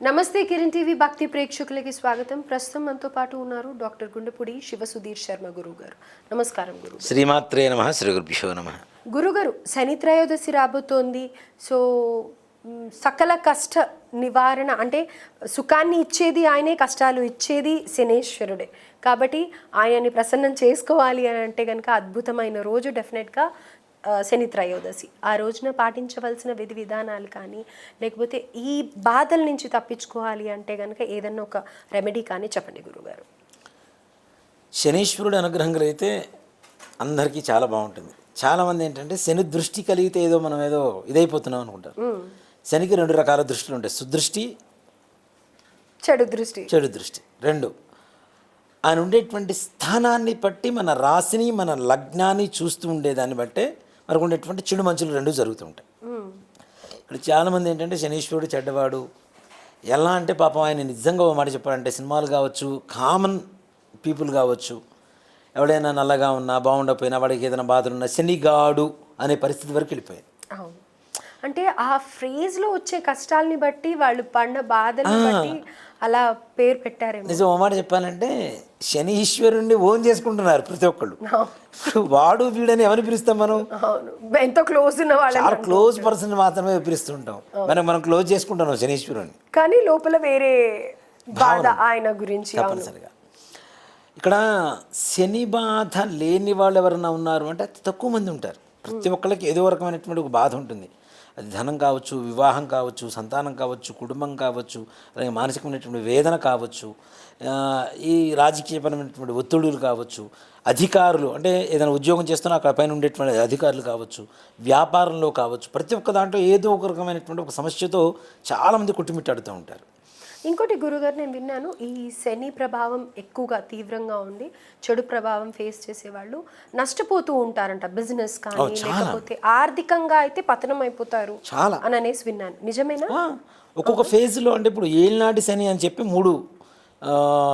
నమస్తే కిరణ్ టీవీ భక్తి ప్రేక్షకులకి స్వాగతం. ప్రస్తుతం మనతో పాటు ఉన్నారు డాక్టర్ గుండెపూడి శివ సుధీర్ శర్మ గురువు గారు నమస్కారం గురువు శ్రీమాత్రే నమ శ్రీ గురుభ్యో నమ. గురుగారు శని త్రయోదశి రాబోతోంది. సో సకల కష్ట నివారణ అంటే సుఖాన్ని ఇచ్చేది ఆయనే కష్టాలు ఇచ్చేది శనేశ్వరుడే. కాబట్టి ఆయన్ని ప్రసన్నం చేసుకోవాలి అని అంటే కనుక అద్భుతమైన రోజు డెఫినెట్గా శని త్రయోదశి. ఆ రోజున పాటించవలసిన విధి విధానాలు కానీ లేకపోతే ఈ బాధల నుంచి తప్పించుకోవాలి అంటే కనుక ఏదన్నా ఒక రెమెడీ కానీ చెప్పండి గురుగారు. శనీశ్వరుడు అనుగ్రహం కలిగితే అందరికీ చాలా బాగుంటుంది. చాలామంది ఏంటంటే శని దృష్టి కలిగితే ఏదో మనం ఏదో ఇదైపోతున్నాం అనుకుంటారు. శనికి రెండు రకాల దృష్టిలు ఉంటాయి. సుదృష్టి చెడు దృష్టి. చెడు దృష్టి. రెండు ఆయన ఉండేటువంటి స్థానాన్ని బట్టి మన రాశిని మన లగ్నాన్ని చూస్తూ ఉండేదాన్ని బట్టే మనకు ఉండేటువంటి చెడు మంచులు రెండు జరుగుతూ ఉంటాయి. ఇక్కడ చాలామంది ఏంటంటే శనీశ్వరుడు చెడ్డవాడు. ఎలా అంటే పాపం ఆయన నిజంగా ఒక మాట చెప్పాలంటే సినిమాలు కావచ్చు కామన్ పీపుల్ కావచ్చు. ఎవడైనా నల్లగా ఉన్నా బాగుండకపోయినా వాడికి ఏదైనా బాధలు ఉన్నా శనిగాడు అనే పరిస్థితి వరకు వెళ్ళిపోయింది. అంటే ఆ ఫ్రేజ్లో వచ్చే కష్టాలని బట్టి వాళ్ళు పడిన బాధల్ని బట్టి అలా పేరు పెట్టారేమో. నిజం మాట చెప్పాలంటే శని ఈశ్వరుణ్ణి ఓన్ చేసుకుంటున్నారు ప్రతి ఒక్కళ్ళు. ఇప్పుడు వాడు వీడని ఎవరిని పిలుస్తాం మనం? ఎంతో క్లోజ్ ఉన్న వాళ్ళని చాలా క్లోజ్ పర్సన్ మాత్రమే పిలుస్తుంటాం. మనం మనం క్లోజ్ చేసుకుంటున్నాం శనీశ్వరుని కానీ లోపల వేరే బాధ ఆయన గురించి తప్పనిసరిగా. ఇక్కడ శని బాధ లేని వాళ్ళు ఎవరైనా ఉన్నారు అంటే అతి తక్కువ మంది ఉంటారు. ప్రతి ఒక్కళ్ళకి ఏదో రకమైనటువంటి ఒక బాధ ఉంటుంది. అది ధనం కావచ్చు వివాహం కావచ్చు సంతానం కావచ్చు కుటుంబం కావచ్చు అలాగే మానసికమైనటువంటి వేదన కావచ్చు ఈ రాజకీయపరమైనటువంటి ఒత్తిడులు కావచ్చు అధికారులు అంటే ఏదైనా ఉద్యోగం చేస్తున్నా అక్కడ పైన ఉండేటువంటి అధికారులు కావచ్చు వ్యాపారంలో కావచ్చు ప్రతి ఒక్క దాంట్లో ఏదో ఒక రకమైనటువంటి ఒక సమస్యతో చాలామంది కొట్టుమిట్టాడుతూ ఉంటారు. ఇంకోటి గురుగారు నేను విన్నాను ఈ శని ప్రభావం ఎక్కువగా తీవ్రంగా ఉండి చెడు ప్రభావం ఫేస్ చేసేవాళ్ళు నష్టపోతూ ఉంటారంట బిజినెస్ కానీ లేకపోతే ఆర్థికంగా అయితే పతనం అయిపోతారు చాలా. అని అనేసి విన్నాను. నిజమేనా? ఒక్కొక్క ఫేజ్లో అంటే ఇప్పుడు ఏళ్ళనాటి శని అని చెప్పి మూడు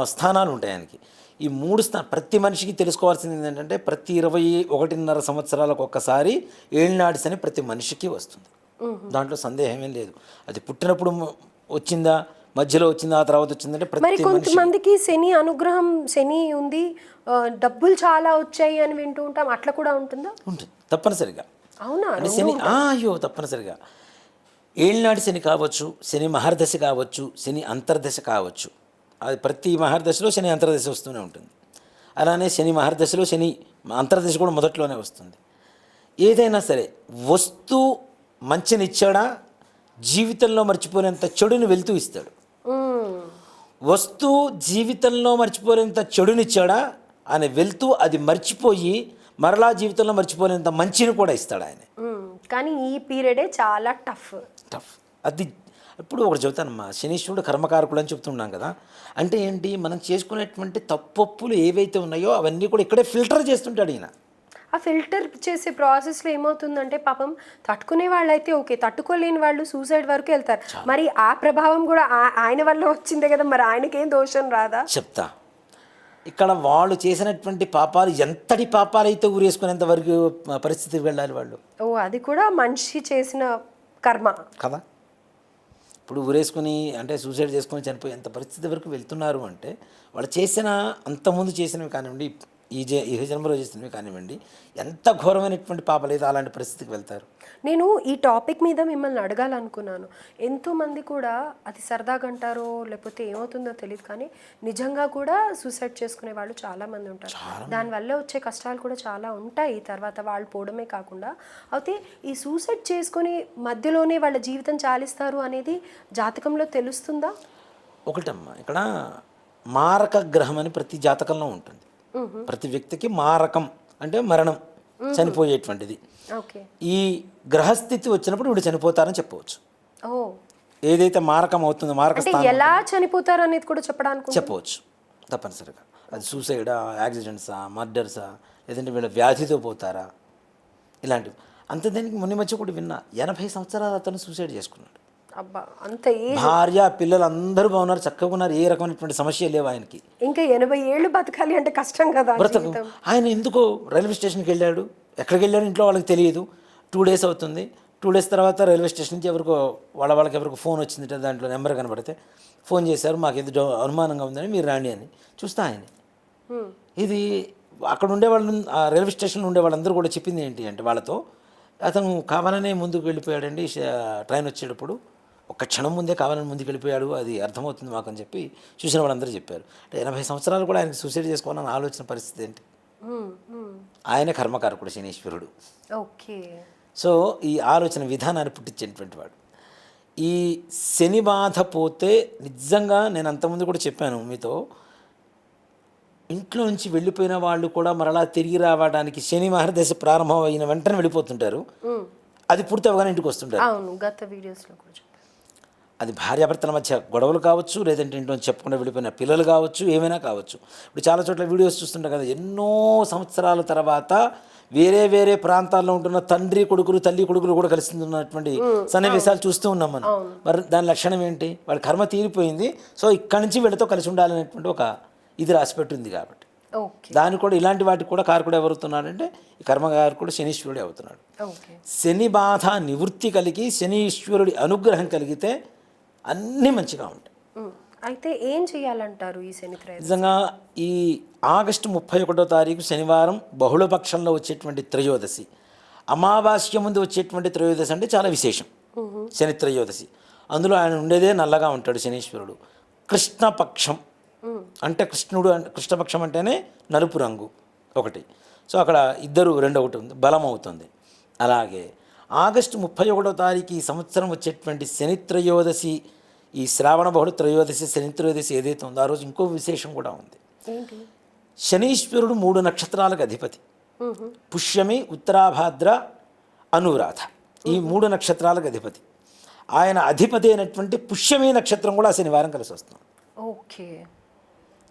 స్థానాలు ఉంటాయి ఆయనకి. ఈ మూడు స్థా ప్రతి మనిషికి తెలుసుకోవాల్సింది ఏంటంటే ప్రతి ఇరవై ఒకటిన్నర సంవత్సరాలకు ఒక్కసారి ఏళ్ళనాటి శని ప్రతి మనిషికి వస్తుంది. దాంట్లో సందేహం ఏం లేదు. అది పుట్టినప్పుడు వచ్చిందా? మధ్యలో వచ్చిందా ఆ తర్వాత వచ్చిందంటే మరి కొంతమందికి శని అనుగ్రహం శని ఉంది డబ్బులు చాలా వచ్చాయి అని వింటూ ఉంటాం. అట్లా కూడా ఉంటుందా? ఉంటుంది. తప్పనిసరిగా. అవునా? శని అయ్యో తప్పనిసరిగా. ఏళ్ళనాటి శని కావచ్చు శని మహర్దశ కావచ్చు శని అంతర్దశ కావచ్చు. అది ప్రతి మహర్దశలో శని అంతర్దశ వస్తూనే ఉంటుంది. అలానే శని మహర్దశలో శని అంతర్దశ కూడా మొదట్లోనే వస్తుంది. ఏదైనా సరే వస్తు మంచినిచ్చాడా? జీవితంలో మర్చిపోలేంత చెడుని వెళ్తూ ఇస్తాడు. వస్తు జీవితంలో మర్చిపోలేంత చెడునిచ్చాడా ఆయన వెళ్తూ అది మర్చిపోయి మరలా జీవితంలో మర్చిపోలేంత మంచిని కూడా ఇస్తాడు ఆయన. కానీ ఈ పీరియడే చాలా టఫ్. టఫ్. అది ఇప్పుడు ఒకటి చెబుతానమ్మా శనీశ్వరుడు కర్మకారకుడు అని చెప్తున్నాం కదా. అంటే ఏంటి? మనం చేసుకునేటువంటి తప్పొప్పులు ఏవైతే ఉన్నాయో అవన్నీ కూడా ఇక్కడే ఫిల్టర్ చేస్తుంటాడు ఈయన. ఆ ఫిల్టర్ చేసే ప్రాసెస్లో ఏమవుతుందంటే పాపం తట్టుకునే వాళ్ళు అయితే ఓకే తట్టుకోలేని వాళ్ళు సూసైడ్ వరకు వెళ్తారు. మరి ఆ ప్రభావం కూడా ఆయన వల్ల వచ్చిందే కదా మరి ఆయనకేం దోషం రాదా? చెప్తా. ఇక్కడ వాళ్ళు చేసినటువంటి పాపాలు ఎంతటి పాపాలు అయితే ఊరేసుకునేంత వరకు పరిస్థితికి వెళ్ళాలి వాళ్ళు? ఓ అది కూడా మనిషి చేసిన కర్మ. కదా? ఇప్పుడు ఊరేసుకుని అంటే సూసైడ్ చేసుకొని చనిపోయేంత పరిస్థితి వరకు వెళ్తున్నారు అంటే వాళ్ళు చేసిన అంతకుముందు చేసినవి కానివ్వండి ఈ జ ఈ జన్మలో చేసినవి కానివ్వండి ఎంత ఘోరమైనటువంటి పాపాలు అయితే అలాంటి పరిస్థితికి వెళ్తారు. నేను ఈ టాపిక్ మీద మిమ్మల్ని అడగాలనుకున్నాను. ఎంతోమంది కూడా అది సరదాగా అంటారో లేకపోతే ఏమవుతుందో తెలియదు కానీ నిజంగా కూడా సూసైడ్ చేసుకునే వాళ్ళు చాలా మంది ఉంటారు. దానివల్ల వచ్చే కష్టాలు కూడా చాలా ఉంటాయి. తర్వాత వాళ్ళు పోవడమే కాకుండా. అయితే ఈ సూసైడ్ చేసుకొని మధ్యలోనే వాళ్ళ జీవితం చాలిస్తారు అనేది జాతకంలో తెలుస్తుందా? ఒకటమ్మా ఇక్కడ మారక గ్రహం అని ప్రతి జాతకంలో ఉంటుంది. ప్రతి వ్యక్తికి మారకం అంటే మరణం చనిపోయేటువంటిది. ఈ గ్రహస్థితి వచ్చినప్పుడు వీడు చనిపోతారని చెప్పవచ్చు. ఏదైతే మారకం అవుతుందో మారక ఎలా చనిపోతారు అనేది కూడా చెప్పడానికి చెప్పవచ్చు. తప్పనిసరిగా. అది సూసైడా యాక్సిడెంట్సా మర్డర్సా లేదంటే వీళ్ళ వ్యాధితో పోతారా? ఇలాంటివి. అంత దానికి మొన్న మధ్య కూడా విన్నా ఎనభై సంవత్సరాలు అతను సూసైడ్ చేసుకున్నాడు. అబ్బా అంత భార్య పిల్లలు అందరూ బాగున్నారు చక్కగా ఉన్నారు. ఏ రకమైనటువంటి సమస్య లేవు ఆయనకి. ఇంకా ఎనభై ఏళ్ళు బతకాలి అంటే కష్టం కదా బ్రతకు. ఆయన ఎందుకో రైల్వే స్టేషన్కి వెళ్ళాడు. ఎక్కడికి వెళ్ళాడు ఇంట్లో వాళ్ళకి తెలియదు. టూ డేస్ అవుతుంది. టూ డేస్ తర్వాత రైల్వే స్టేషన్ నుంచి ఎవరికో వాళ్ళ వాళ్ళకి ఎవరికో ఫోన్ వచ్చింది దాంట్లో నెంబర్ కనబడితే ఫోన్ చేశారు. మాకు ఏదో అనుమానంగా ఉందని మీరు రాండి అని. చూస్తా ఆయన. ఇది అక్కడ ఉండే వాళ్ళు ఆ రైల్వే స్టేషన్లో ఉండే వాళ్ళందరూ కూడా చెప్పింది ఏంటి అంటే వాళ్ళతో అతను కావాలనే ముందుకు వెళ్ళిపోయాడండి ట్రైన్ వచ్చేటప్పుడు ఒక్క క్షణం ముందే కావాలని ముందుకు వెళ్ళిపోయాడు అది అర్థమవుతుంది మాకు అని చెప్పి చూసిన వాళ్ళందరూ చెప్పారు. అంటే ఎనభై సంవత్సరాలు కూడా ఆయనకి సూసైడ్ చేసుకోవాలని ఆలోచన పరిస్థితి ఏంటి. ఆయన కర్మకారకుడు శనీశ్వరుడు. ఓకే. సో ఈ ఆలోచన విధానాన్ని పుట్టించేటువంటి వాడు. ఈ శని బాధ పోతే నిజంగా నేను అంతకుముందు కూడా చెప్పాను మీతో ఇంట్లో నుంచి వెళ్ళిపోయిన వాళ్ళు కూడా మరలా తిరిగి రావడానికి శని మహర్దశ ప్రారంభం అయిన వెంటనే వెళ్ళిపోతుంటారు. అది పూర్తి అవగానే ఇంటికి వస్తుంటారు. గత వీడియోస్లో కూడా అది భార్యాభర్తల మధ్య గొడవలు కావచ్చు లేదంటే ఇంట్లో చెప్పకుండా వెళ్ళిపోయిన పిల్లలు కావచ్చు ఏమైనా కావచ్చు. ఇప్పుడు చాలా చోట్ల వీడియోస్ చూస్తుంటాం కదా ఎన్నో సంవత్సరాల తర్వాత వేరే వేరే ప్రాంతాల్లో ఉంటున్న తండ్రి కొడుకులు తల్లి కొడుకులు కూడా కలిసి ఉన్నటువంటి సన్నివేశాలు చూస్తూ ఉన్నాం మనం. మరి దాని లక్షణం ఏంటి? వాడి కర్మ తీరిపోయింది. సో ఇక్కడి నుంచి వీళ్ళతో కలిసి ఉండాలనేటువంటి ఒక ఇది రాసిపెట్టింది కాబట్టి. దాని కూడా ఇలాంటి వాటికి కూడా కారకుడు ఎవరుతున్నాడంటే ఈ కర్మకారకుడు శనీశ్వరుడే అవుతున్నాడు. శని బాధ నివృత్తి కలిగి శనీశ్వరుడి అనుగ్రహం కలిగితే అన్నీ మంచిగా ఉంటాయి. అయితే ఏం చేయాలంటారు ఈ శని నిజంగా ఈ ఆగస్టు ముప్పై ఒకటో తారీఖు శనివారం బహుళపక్షంలో వచ్చేటువంటి త్రయోదశి. అమావాస్య ముందు వచ్చేటువంటి త్రయోదశి అంటే చాలా విశేషం. శని త్రయోదశి అందులో ఆయన ఉండేదే నల్లగా ఉంటాడు శనీశ్వరుడు. కృష్ణపక్షం. అంటే కృష్ణుడు అంటే కృష్ణపక్షం అంటేనే నలుపు రంగు ఒకటి. సో అక్కడ ఇద్దరు రెండు ఒకటి ఉంది బలం అవుతుంది. అలాగే ఆగస్టు ముప్పై ఒకటో తారీఖు ఈ సంవత్సరం వచ్చేటువంటి శని త్రయోదశి ఈ శ్రావణ బహుళ త్రయోదశి శని త్రయోదశి ఏదైతే ఉందో ఆ రోజు ఇంకో విశేషం కూడా ఉంది. శనీశ్వరుడు మూడు నక్షత్రాలకు అధిపతి. పుష్యమి ఉత్తరాభాద్ర అనురాధ. ఈ మూడు నక్షత్రాలకు అధిపతి. ఆయన అధిపతి అయినటువంటి పుష్యమి నక్షత్రం కూడా శనివారం కలిసి వస్తుంది. ఓకే.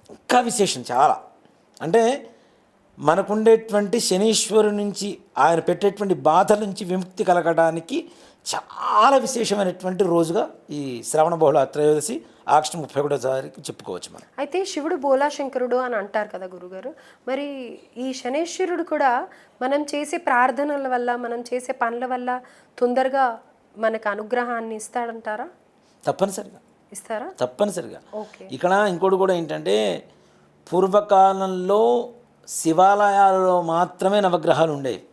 ఇంకా విశేషం చాలా. అంటే మనకుండేటువంటి శనీశ్వరు నుంచి ఆయన పెట్టేటువంటి బాధల నుంచి విముక్తి కలగడానికి చాలా విశేషమైనటువంటి రోజుగా ఈ శ్రవణ బహుళ త్రయోదశి ఆగస్టు ముప్పై ఒకటో తారీఖు చెప్పుకోవచ్చు మనం. అయితే శివుడు బోలాశంకరుడు అని అంటారు కదా గురుగారు. మరి ఈ శనేశ్వరుడు కూడా మనం చేసే ప్రార్థనల వల్ల మనం చేసే పనుల వల్ల తొందరగా మనకు అనుగ్రహాన్ని ఇస్తాడంటారా? తప్పనిసరిగా. ఇస్తారా? తప్పనిసరిగా. ఓకే. ఇక్కడ ఇంకోటి కూడా ఏంటంటే పూర్వకాలంలో శివాలయాలలో మాత్రమే నవగ్రహాలు ఉండేవి.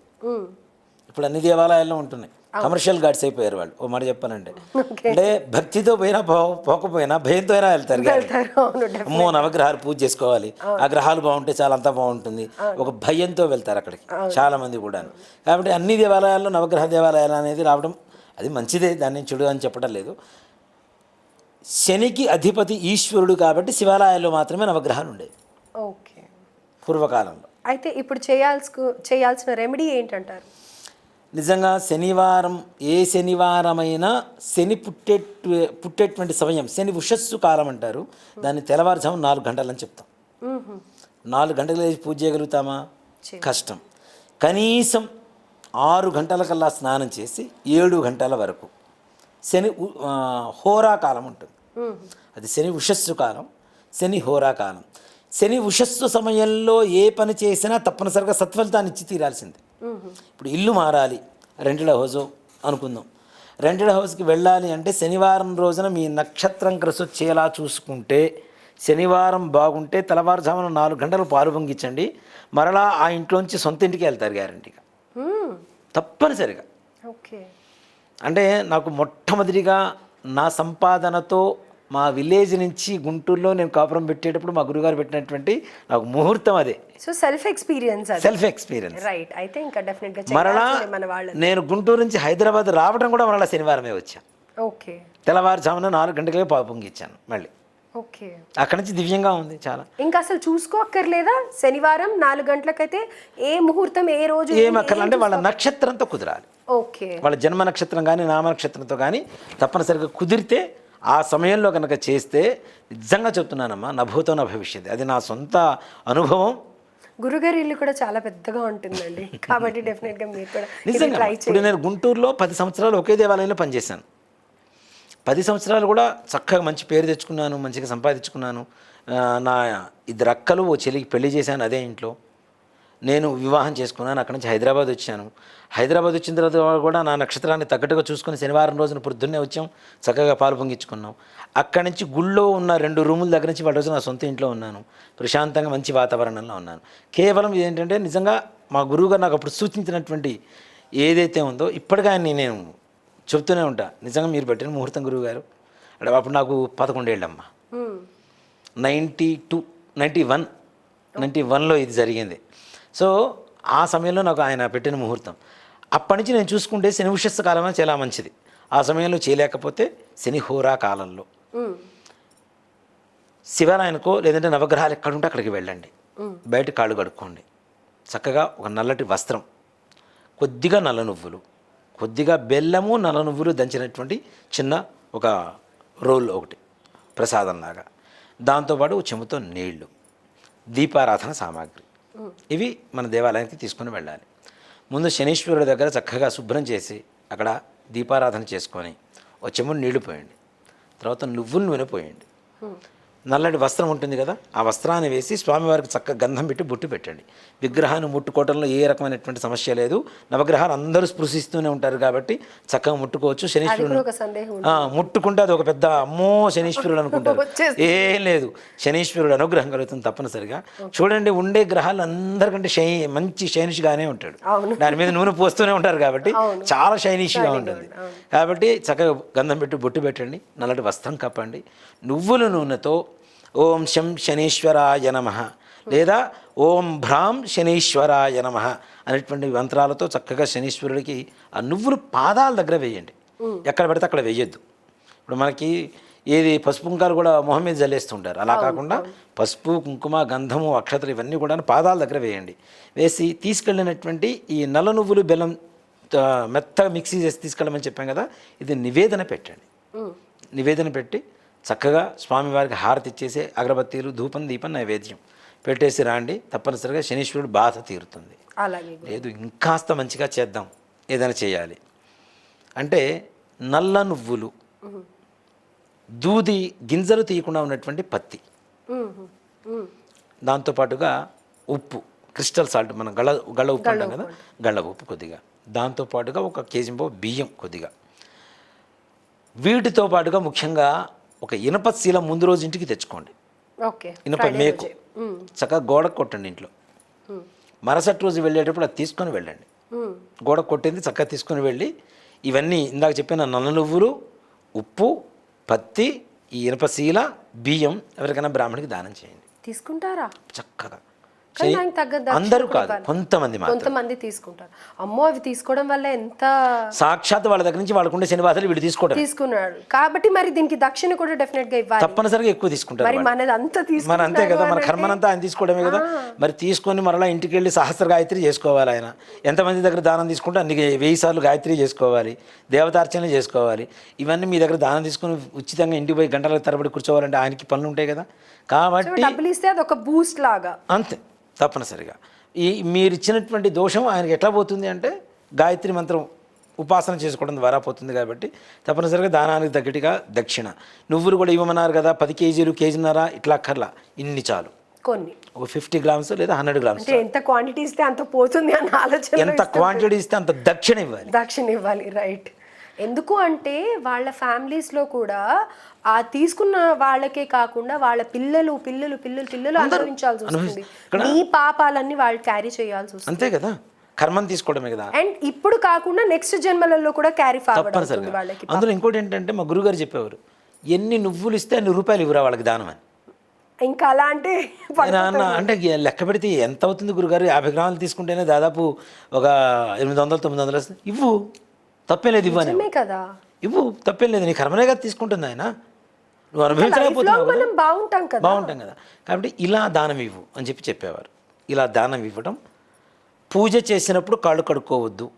ఇప్పుడు అన్ని దేవాలయాల్లో ఉంటున్నాయి. కమర్షియల్ గాడ్స్ అయిపోయారు వాళ్ళు. ఓ మాట చెప్పానంటే అంటే భక్తితో పోయినా పో పోకపోయినా భయంతో అయినా వెళ్తారు అమ్మో నవగ్రహాలు పూజ చేసుకోవాలి. ఆ గ్రహాలు బాగుంటే చాలా అంతా బాగుంటుంది. ఒక భయంతో వెళ్తారు అక్కడికి. చాలా మంది కూడా కాబట్టి అన్ని దేవాలయాల్లో నవగ్రహ దేవాలయాలు అనేది రావడం అది మంచిదే. దాన్ని చెడు అని చెప్పడం లేదు. శనికి అధిపతి ఈశ్వరుడు కాబట్టి శివాలయాల్లో మాత్రమే నవగ్రహాలు ఉండేవి. ఓకే. పూర్వకాలంలో. అయితే ఇప్పుడు చేయాల్సి చేయాల్సిన రెమెడీ ఏంటంటారు? నిజంగా శనివారం ఏ శనివారమైనా శని పుట్టే పుట్టేటువంటి సమయం శని ఉషస్సు కాలం అంటారు దాన్ని తెల్లవారుజాము నాలుగు గంటలని చెప్తాం. నాలుగు గంటలు పూజ చేయగలుగుతామా. కష్టం కనీసం ఆరు గంటల కల్లా స్నానం చేసి ఏడు గంటల వరకు శని ఉ- ఆ, హోరా కాలం ఉంటుంది. అది శని ఉషస్సు కాలం శని హోరా కాలం శని ఉషస్సు సమయంలో ఏ పని చేసినా తప్పనిసరిగా సత్ఫలితాన్ని ఇచ్చి తీరాల్సిందే. ఇప్పుడు ఇల్లు మారాలి రెంటెడ్ హౌస్ అనుకుందాం. రెంటెడ్ హౌస్కి వెళ్ళాలి అంటే శనివారం రోజున మీ నక్షత్రం కలిసి వచ్చేలా చూసుకుంటే శనివారం బాగుంటే తెల్లవారుజామున నాలుగు గంటలు పాలు పొంగించండి. మరలా ఆ ఇంట్లోంచి సొంత ఇంటికి వెళ్తారు గ్యారంటీగా. తప్పనిసరిగా. ఓకే. అంటే నాకు మొట్టమొదటిగా నా సంపాదనతో మా విలేజ్ నుంచి గుంటూరులో నేను కాపురం పెట్టేటప్పుడు మా గురుగారు పెట్టినటువంటి నాకు ముహూర్తం అదే. So self experience self experience right అయితే ఇంకా డెఫినెట్గా మరలా నేను గుంటూరు నుంచి హైదరాబాద్ రావడం కూడా మరలా శనివారమే వచ్చా. ఓకే తెల్లవారుజామున నాలుగు గంటలకే పాలు పొంగిచ్చాను మళ్ళీ. ఓకే అక్కడి నుంచి దివ్యంగా ఉంది చాలా. ఇంకా అసలు చూసుకోక్కర్లేదా? శనివారం నాలుగు గంటలకైతే ఏ ముహూర్తం ఏ రోజు ఏం అక్కర్లే. అంటే వాళ్ళ నక్షత్రంతో కుదరాలి. ఓకే వాళ్ళ జన్మ నక్షత్రం కానీ నామ నక్షత్రంతో కానీ తప్పనిసరిగా కుదిరితే ఆ సమయంలో కనుక చేస్తే నిజంగా చెప్తున్నానమ్మా నభూతో నా భవిష్యత్ అది నా సొంత అనుభవం. గురుగారి ఇల్లు కూడా చాలా పెద్దగా ఉంటుందండి. కాబట్టి డెఫినెట్గా మీరు కూడా నిజంగా ఇప్పుడు నేను గుంటూరులో పది సంవత్సరాలు ఒకే దేవాలయంలో పనిచేశాను. పది సంవత్సరాలు కూడా చక్కగా మంచి పేరు తెచ్చుకున్నాను మంచిగా సంపాదించుకున్నాను. నా ఇద్దరు అక్కలు ఓ చెల్లికి పెళ్ళి చేశాను అదే ఇంట్లో. నేను వివాహం చేసుకున్నాను అక్కడి నుంచి హైదరాబాద్ వచ్చాను. హైదరాబాద్ వచ్చిన తర్వాత కూడా నా నక్షత్రాన్ని తగ్గట్టుగా చూసుకొని శనివారం రోజున పొద్దున్నే వచ్చాం చక్కగా పాలు పొంగించుకున్నాం. అక్కడి నుంచి గుళ్ళో ఉన్న రెండు రూముల దగ్గర నుంచి వాటి రోజు నా సొంత ఇంట్లో ఉన్నాను. ప్రశాంతంగా మంచి వాతావరణంలో ఉన్నాను. కేవలం ఏంటంటే నిజంగా మా గురువుగారు నాకు అప్పుడు సూచించినటువంటి ఏదైతే ఉందో ఇప్పటికీ ఆయన్ని నేను చెప్తూనే ఉంటా. నిజంగా మీరు పెట్టిన ముహూర్తం గురువు గారు అంటే అప్పుడు నాకు పదకొండేళ్ళమ్మా. మ్మ్. Ninety two ninety one ninety వన్లో ఇది జరిగింది. సో ఆ సమయంలో నాకు ఆయన పెట్టిన ముహూర్తం. అప్పటి నుంచి నేను చూసుకుంటే శని ఉషస్సు కాలం అనేది చాలా మంచిది. ఆ సమయంలో చేయలేకపోతే శని హోరా కాలంలో. శివాలయానికో లేదంటే నవగ్రహాలు ఎక్కడ ఉంటే అక్కడికి వెళ్ళండి. బయట కాళ్ళు కడుక్కోండి. చక్కగా ఒక నల్లటి వస్త్రం. కొద్దిగా నల్ల నువ్వులు. కొద్దిగా బెల్లము నల్ల నువ్వులు దంచినటువంటి చిన్న ఒక రోల్ ఒకటి. ప్రసాదంలాగా. దాంతోపాటు చెంబుతో నీళ్ళు. దీపారాధన సామాగ్రి. ఇవి మన దేవాలయానికి తీసుకొని వెళ్ళాలి. ముందు శనీశ్వరుడి దగ్గర చక్కగా శుభ్రం చేసి అక్కడ దీపారాధన చేసుకొని ఒక చెంబు నీళ్ళు పోయండి. తర్వాత నువ్వులు నూనె పోయండి. నల్లటి వస్త్రం ఉంటుంది కదా ఆ వస్త్రాన్ని వేసి స్వామివారికి చక్కగా గంధం పెట్టి బొట్టు పెట్టండి. విగ్రహాన్ని ముట్టుకోవడంలో ఏ రకమైనటువంటి సమస్య లేదు. నవగ్రహాలు అందరూ స్పృశిస్తూనే ఉంటారు కాబట్టి చక్కగా ముట్టుకోవచ్చు. శనీశ్వరుడు ముట్టుకుంటే అది ఒక పెద్ద అమ్మో శనీశ్వరుడు అనుకుంటారు. ఏం లేదు. శనీశ్వరుడు అనుగ్రహం కలుగుతుంది తప్పనిసరిగా. చూడండి ఉండే గ్రహాలు అందరికంటే షై మంచి షైనిష్గానే ఉంటాడు. దాని మీద నూనె పోస్తూనే ఉంటారు కాబట్టి. చాలా షైనిష్గా ఉంటుంది. కాబట్టి చక్కగా గంధం పెట్టి బొట్టు పెట్టండి నల్లటి వస్త్రం కప్పండి. నువ్వుల నూనెతో ఓం శం శనీశ్వరాయ నమ. లేదా ఓం భ్రాం శనీశ్వరాయ నమ అనేటువంటి మంత్రాలతో చక్కగా శనీశ్వరుడికి ఆ నువ్వులు పాదాల దగ్గర వేయండి. ఎక్కడ పడితే అక్కడ వేయొద్దు. ఇప్పుడు మనకి ఏది పసుపు కుంకాలు కూడా మొహం మీద జల్లేస్తుంటారు. అలా కాకుండా పసుపు కుంకుమ గంధము అక్షతలు ఇవన్నీ కూడా పాదాల దగ్గర వేయండి. వేసి తీసుకెళ్ళినటువంటి ఈ నల్ల నువ్వులు బెల్లం మెత్తగా మిక్సీ చేసి తీసుకెళ్ళమని చెప్పాం కదా ఇది నివేదన పెట్టండి. నివేదన పెట్టి చక్కగా స్వామివారికి హారతి ఇచ్చేసి అగరబత్తీలు ధూపం దీపం నైవేద్యం పెట్టేసి రాండి. తప్పనిసరిగా శనీశ్వరుడు బాధ తీరుతుంది. అలాగే లేదు ఇంకాస్త మంచిగా చేద్దాం. ఏదైనా చేయాలి. అంటే నల్ల నువ్వులు దూది గింజలు తీయకుండా ఉన్నటువంటి పత్తి. దాంతోపాటుగా ఉప్పు క్రిస్టల్ సాల్ట్ మనం గళ్ళ గళ్ళ ఉప్పు అంటాం కదా? గళ్ళ ఉప్పు. కొద్దిగా. దాంతోపాటుగా ఒక కేజీ బియ్యం కొద్దిగా. వీటితో పాటుగా ముఖ్యంగా ఒక ఇనప శీల ముందు రోజు ఇంటికి తెచ్చుకోండి. ఓకే. ఇనప మేకు. చక్కగా గోడ కొట్టండి ఇంట్లో. మరుసటి రోజు వెళ్ళేటప్పుడు అది తీసుకొని వెళ్ళండి. గోడ కొట్టింది చక్కగా తీసుకొని వెళ్ళి ఇవన్నీ ఇందాక చెప్పిన నల్ల నువ్వులు ఉప్పు పత్తి ఈ ఇనపశీల బియ్యం ఎవరికైనా బ్రాహ్మణికి దానం చేయండి. తీసుకుంటారా? చక్కగా. అందరూ కాదు. కొంతమంది కొంతమంది తీసుకుంటారు. అమ్మో అవి తీసుకోవడం వల్ల ఎంత సాక్షాత్ వాళ్ళ దగ్గర నుంచి వాళ్ళకుండే శని బాధలు వీడు తీసుకోవడం తీసుకున్నాడు. కాబట్టి మరి దీనికి దక్షిణ కూడా డెఫినెట్గా ఇవ్వాలి. తప్పనిసరిగా ఎక్కువ తీసుకుంటారు మరి. మనది అంతా మరి అంతే కదా మన కర్మనంతా ఆయన తీసుకోవడమే కదా. మరి తీసుకొని మరలా ఇంటికి వెళ్ళి సహస్ర గాయత్రి చేసుకోవాలి ఆయన. ఎంతమంది దగ్గర దానం తీసుకుంటే అన్ని వెయ్యి సార్లు గాయత్రి చేసుకోవాలి. దేవతార్చన చేసుకోవాలి. ఇవన్నీ మీ దగ్గర దానం తీసుకొని ఉచితంగా ఇంటికి పోయి గంటల తరబడి కూర్చోవాలంటే ఆయనకి పనులు ఉంటాయి కదా. కాబట్టి డబ్బులు ఇస్తే అది ఒక బూస్ట్ లాగా. అంతే. తప్పనిసరిగా. ఈ మీరు ఇచ్చినటువంటి దోషం ఆయనకి ఎట్లా పోతుంది అంటే గాయత్రి మంత్రం ఉపాసన చేసుకోవడం ద్వారా పోతుంది కాబట్టి తప్పనిసరిగా దానానికి తగ్గట్టుగా దక్షిణ. నువ్వులు కూడా ఇవ్వమన్నారు కదా పది కేజీలు కేజీన్నర ఇట్లా అక్కర్లా. ఇన్ని చాలు. కొన్ని. ఒక ఫిఫ్టీ గ్రామ్స్ లేదా హండ్రెడ్ గ్రామ్స్ ఎంత క్వాంటిటీ ఇస్తే అంత పోతుంది అన్న ఆలోచన ఎంత క్వాంటిటీ ఇస్తే అంత దక్షిణ ఇవ్వాలి. దక్షిణ ఇవ్వాలి రైట్ ఎందుకు అంటే వాళ్ళ families లో కూడా ఆ తీసుకున్న వాళ్ళకే కాకుండా వాళ్ళ పిల్లలు పిల్లలు పిల్లలు పిల్లలు అనుభవించాల్సి వస్తుంది. నీ పాపాలన్నీ వాళ్ళు క్యారీ చేయాల్సి వస్తుంది. అంతే కదా? కర్మం తీసుకోవడమే కదా? అండ్ ఇప్పుడు కాకుండా నెక్స్ట్ జన్మలలో కూడా క్యారీ ఫార్వర్డ్ వాళ్ళకి అందులో ఇంకోటి ఏంటంటే మా గురుగారు చెప్పేవారు ఎన్ని నువ్వులు ఇస్తే అన్ని రూపాయలు ఇవ్వరా వాళ్ళకి దానం అని. ఇంకా అలా అంటే అంటే లెక్క పెడితే ఎంత అవుతుంది గురుగారు? యాభై గ్రాములు తీసుకుంటేనే దాదాపు ఒక ఎనిమిది వందలు తొమ్మిది వందలు వస్తుంది. ఇవ్వు. తప్పేం లేదు ఇవ్వని కదా. ఇవ్వు తప్పేం లేదు నీ కర్మనే కదా తీసుకుంటుంది ఆయన. నువ్వు అనుభవించలేకపోతున్నావు బాగుంటాం కదా. బాగుంటాం కదా. కాబట్టి ఇలా దానం ఇవ్వు అని చెప్పి చెప్పేవారు. ఇలా దానం ఇవ్వడం పూజ చేసినప్పుడు కాళ్ళు కడుక్కోవద్దు.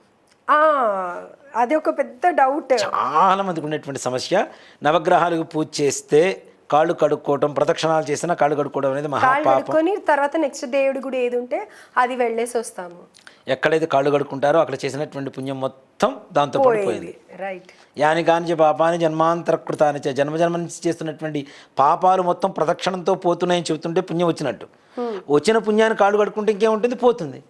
అది ఒక పెద్ద డౌట్ చాలా మందికి ఉన్నటువంటి సమస్య. నవగ్రహాలకు పూజ చేస్తే కాళ్ళు కడుక్కోవటం ప్రదక్షిణాలు చేసినా కాళ్ళు కడుక్కోవడం అనేది మహాపాపం తర్వాత నెక్స్ట్ దేవుడి గుడి ఏది ఉంటే అది వెళ్ళేసి వస్తాము. ఎక్కడైతే కాళ్ళు కడుక్కుంటారో అక్కడ చేసినటువంటి పుణ్యం మొత్తం దాంతో పాటు పోయింది. రైట్ యాని కానిచ పాపాని జన్మాంతర కృతాని చ జన్మ జన్మ నుంచి చేస్తున్నటువంటి పాపాలు మొత్తం ప్రదక్షిణంతో పోతున్నాయని చెబుతుంటే పుణ్యం వచ్చినట్టు. వచ్చిన పుణ్యాన్ని కాళ్ళు కడుక్కుంటే ఇంకేముంటుంది పోతుంది.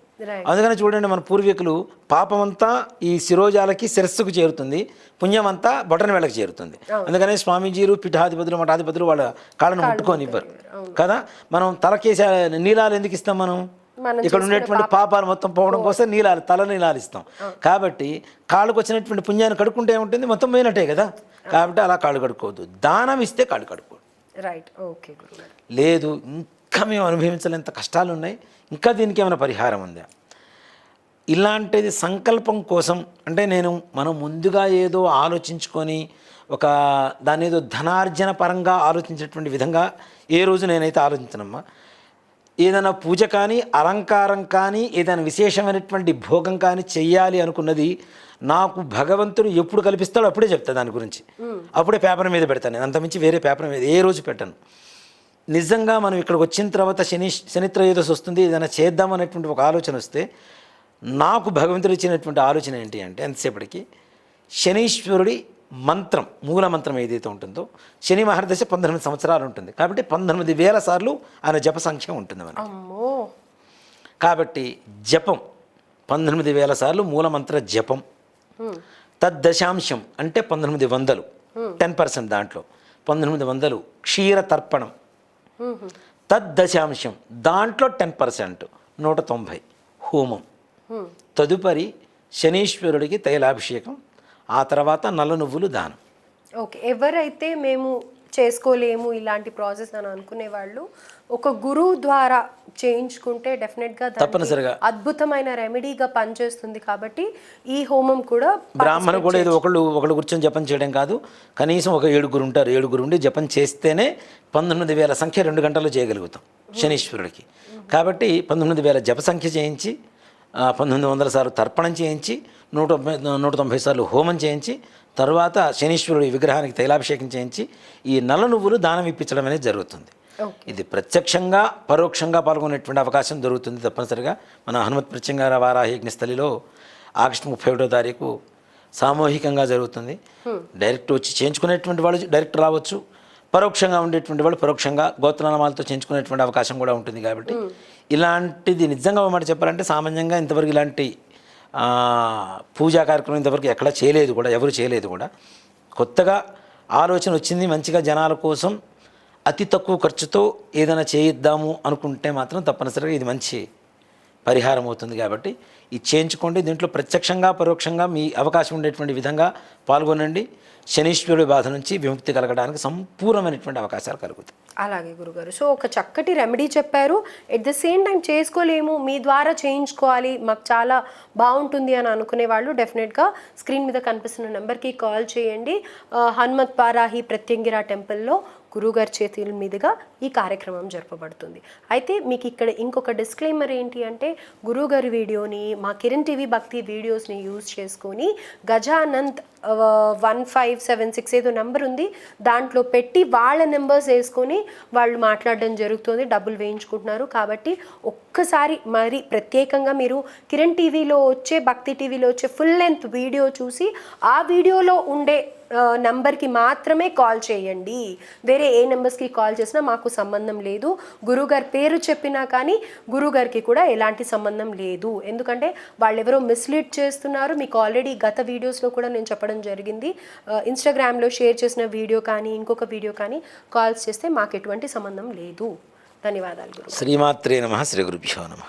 అందుకని చూడండి మన పూర్వీకులు పాపమంతా ఈ శిరోజాలకి శిరస్సుకు చేరుతుంది పుణ్యం అంతా బొటన వేళకి చేరుతుంది. అందుకని స్వామీజీలు పీఠాధిపతులు మఠాధిపతులు వాళ్ళ కాళ్ళను ముట్టుకోనివ్వరు కదా? మనం తలకేసే నీలాలు ఎందుకు ఇస్తాం మనం? ఇక్కడ ఉండేటువంటి పాపాలు మొత్తం పోవడం కోసం నీలాలు తల నీలాలు ఇస్తాం. కాబట్టి కాళ్ళకు వచ్చినటువంటి పుణ్యాన్ని కడుక్కుంటే ఏముంటుంది? మొత్తం పోయినట్టే కదా? కాబట్టి అలా కాళ్ళు కడుక్కోవద్దు. దానం ఇస్తే కాళ్ళు కడుక్కోవద్దు. రైట్ ఓకే లేదు ఇంకా మేము అనుభవించలేంత కష్టాలు ఉన్నాయి ఇంకా దీనికి ఏమైనా పరిహారం ఉందా? ఇలాంటిది సంకల్పం కోసం అంటే నేను మనం ముందుగా ఏదో ఆలోచించుకొని ఒక దాని ఏదో ధనార్జన పరంగా ఆలోచించేటువంటి విధంగా ఏ రోజు నేనైతే ఆలోచించనమ్మా ఏదైనా పూజ కానీ అలంకారం కానీ ఏదైనా విశేషమైనటువంటి భోగం కానీ చెయ్యాలి అనుకున్నది నాకు భగవంతుడు ఎప్పుడు కల్పిస్తాడో అప్పుడే చెప్తా దాని గురించి. అప్పుడే పేపర్ మీద పెడతాను నేను. అంతమించి వేరే పేపర్ మీద ఏ రోజు పెట్టను. నిజంగా మనం ఇక్కడికి వచ్చిన తర్వాత శని శనిత్రయోదశి వస్తుంది ఏదైనా చేద్దాం అనేటువంటి ఒక ఆలోచన వస్తే నాకు భగవంతుడు ఇచ్చినటువంటి ఆలోచన ఏంటి అంటే ఎంతసేపటికి? శనీశ్వరుడి మంత్రం మూల మంత్రం ఏదైతే ఉంటుందో శని మహర్దశ పంతొమ్మిది సంవత్సరాలు ఉంటుంది. కాబట్టి పంతొమ్మిది వేల సార్లు ఆయన జప సంఖ్య ఉంటుంది మనకి. కాబట్టి జపం పంతొమ్మిది వేల సార్లు మూలమంత్ర జపం. తద్దశాంశం అంటే పంతొమ్మిది వందలు టెన్ పర్సెంట్ దాంట్లో. పంతొమ్మిది వందలు క్షీర తర్పణం. తద్దశాంశం దాంట్లో టెన్ పర్సెంట్ నూట తొంభై హోమం. తదుపరి శనీశ్వరుడికి తైలాభిషేకం ఆ తర్వాత నల్ల నువ్వులు దానం. ఓకే. ఎవరైతే మేము చేసుకోలేము ఇలాంటి ప్రాసెస్ అని అనుకునే వాళ్ళు ఒక గురువు ద్వారా చేయించుకుంటే డెఫినెట్గా తప్పనిసరిగా. అద్భుతమైన రెమెడీగా పనిచేస్తుంది కాబట్టి ఈ హోమం కూడా బ్రాహ్మణు కూడా ఏదో ఒకళ్ళు ఒకళ్ళు కూర్చొని జపం చేయడం కాదు. కనీసం ఒక ఏడుగురు ఉంటారు. ఏడుగురు ఉండి జపం చేస్తేనే పంతొమ్మిది వేల సంఖ్య రెండు గంటల్లో చేయగలుగుతాం శనీశ్వరుడికి. కాబట్టి పంతొమ్మిది వేల జప సంఖ్య చేయించి పంతొమ్మిది వందల సార్లు తర్పణం చేయించి నూట తొంభై నూట తొంభై సార్లు హోమం చేయించి తర్వాత శనీశ్వరుడి విగ్రహానికి తైలాభిషేకం చేయించి ఈ నల్ల నువ్వులు దానం ఇప్పించడం అనేది జరుగుతుంది. ఇది ప్రత్యక్షంగా పరోక్షంగా పాల్గొనేటువంటి అవకాశం దొరుకుతుంది తప్పనిసరిగా. మన హనుమత్ ప్రత్యంగార వారాహి స్థలిలో ఆగస్టు ముప్పై ఒకటో తారీఖు సామూహికంగా జరుగుతుంది. డైరెక్ట్ వచ్చి చేయించుకునేటువంటి వాళ్ళు డైరెక్ట్ రావచ్చు. పరోక్షంగా ఉండేటువంటి వాళ్ళు పరోక్షంగా గోత్రనామాలతో చేయించుకునేటువంటి అవకాశం కూడా ఉంటుంది కాబట్టి ఇలాంటిది నిజంగా మాట చెప్పాలంటే సామాన్యంగా ఇంతవరకు ఇలాంటి పూజా కార్యక్రమం ఇంతవరకు ఎక్కడ చేయలేదు కూడా ఎవరు చేయలేదు కూడా. కొత్తగా ఆలోచన వచ్చింది మంచిగా జనాల కోసం అతి తక్కువ ఖర్చుతో ఏదైనా చేయిద్దాము అనుకుంటే మాత్రం తప్పనిసరిగా ఇది మంచి పరిహారం అవుతుంది కాబట్టి ఇది చేయించుకోండి. దీంట్లో ప్రత్యక్షంగా పరోక్షంగా మీ అవకాశం ఉండేటువంటి విధంగా పాల్గొనండి. శనీశ్వరుడి బాధ నుంచి విముక్తి కలగడానికి సంపూర్ణమైనటువంటి అవకాశాలు కలుగుతాయి. అలాగే గురుగారు. సో ఒక చక్కటి రెమెడీ చెప్పారు. ఎట్ ద సేమ్ టైం చేసుకోలేము. మీ ద్వారా చేయించుకోవాలి. మాకు చాలా బాగుంటుంది అని అనుకునే వాళ్ళు డెఫినెట్గా స్క్రీన్ మీద కనిపిస్తున్న నెంబర్కి కాల్ చేయండి. హనుమత్ పారాహి ప్రత్యంగిరా టెంపుల్లో గురుగారి చేతుల మీదుగా ఈ కార్యక్రమం జరపబడుతుంది. అయితే మీకు ఇక్కడ ఇంకొక డిస్క్లైమర్ ఏంటి అంటే గురువుగారి వీడియోని మా కిరణ్ టీవీ భక్తి వీడియోస్ని యూజ్ చేసుకొని Gajanand one five seven six ఏదో నెంబర్ ఉంది. దాంట్లో పెట్టి వాళ్ళ నెంబర్స్ వేసుకొని వాళ్ళు మాట్లాడడం జరుగుతుంది. డబ్బులు వేయించుకుంటున్నారు. కాబట్టి ఒక్కసారి మరి ప్రత్యేకంగా మీరు కిరణ్ టీవీలో వచ్చే భక్తి టీవీలో వచ్చే ఫుల్ లెంత్ వీడియో చూసి ఆ వీడియోలో ఉండే నంబర్కి మాత్రమే కాల్ చేయండి. వేరే ఏ నెంబర్స్కి కాల్ చేసినా మాకు సంబంధం లేదు. గురుగారి పేరు చెప్పినా కానీ గురుగారికి కూడా ఎలాంటి సంబంధం లేదు. ఎందుకంటే వాళ్ళు ఎవరో మిస్లీడ్ చేస్తున్నారు. మీకు ఆల్రెడీ గత వీడియోస్లో కూడా నేను చెప్పడం జరిగింది. ఇన్స్టాగ్రామ్లో షేర్ చేసిన వీడియో కానీ ఇంకొక వీడియో కానీ కాల్స్ చేస్తే మాకు ఎటువంటి సంబంధం లేదు. ధన్యవాదాలు శ్రీమాత్రే నమ. శ్రీ గురుభ్యో నమ.